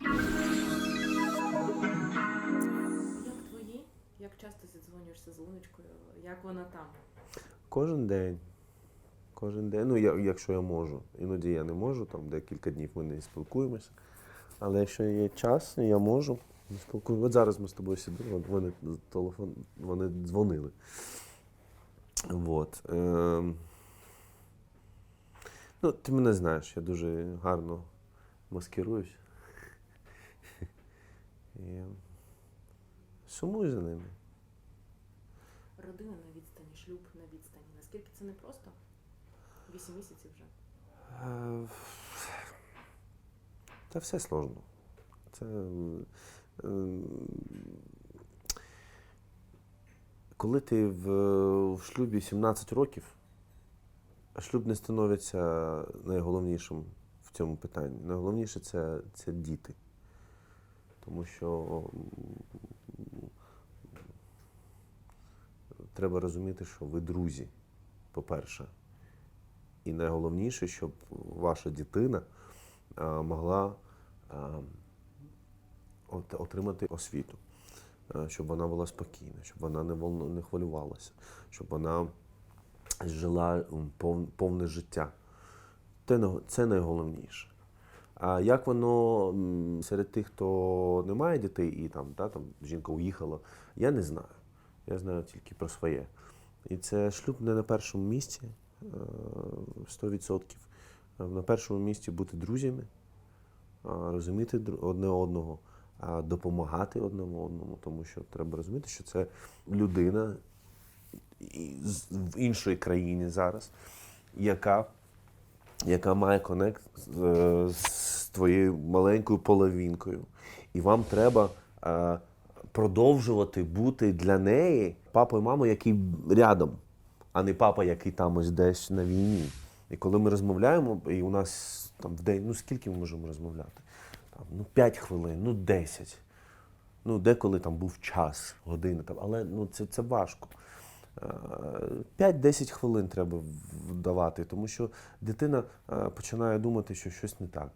Як твої? Як часто зідзвонюєшся з Луночкою? Як вона там? Кожен день. Кожен день. Ну, я, якщо я можу. Іноді я не можу, там декілька днів ми не спілкуємося. Але якщо є час, я можу. Ми. От зараз ми з тобою сидимо, вони, телефон, вони дзвонили. От. Ем. Ну, ти мене знаєш, я дуже гарно маскируюсь. І сумую за ними. Родина на відстані, шлюб на відстані. Наскільки це непросто? Вісім місяців вже. Е, Та все сложно. Це. е, Коли ти в, в шлюбі 17 років, шлюб не становиться найголовнішим в цьому питанні. Найголовніше це, це діти. Тому що треба розуміти, що ви друзі, по-перше. І найголовніше, щоб ваша дитина могла отримати освіту, щоб вона була спокійна, щоб вона не, хвилювалася, щоб вона жила повне життя. Це найголовніше. А як воно серед тих, хто не має дітей і там, та, там жінка уїхала, я не знаю. Я знаю тільки про своє. І це шлюб не на першому місці, е, 100%. Е, На першому місці бути друзями, розуміти одне одного, допомагати одному одному, тому що треба розуміти, що це людина в іншій країні зараз, яка, яка має конект з, е, з твоєю маленькою половинкою. І вам треба е, продовжувати бути для неї папою і мамою, який рядом, а не папа, який там ось десь на війні. І коли ми розмовляємо, і у нас там в день, ну скільки ми можемо розмовляти? Там, ну 5 хвилин, ну 10. Ну, деколи там був час, година, там, але ну, це, це важко. Е, 5-10 хвилин треба вдавати, тому що дитина е, починає думати, що щось не так.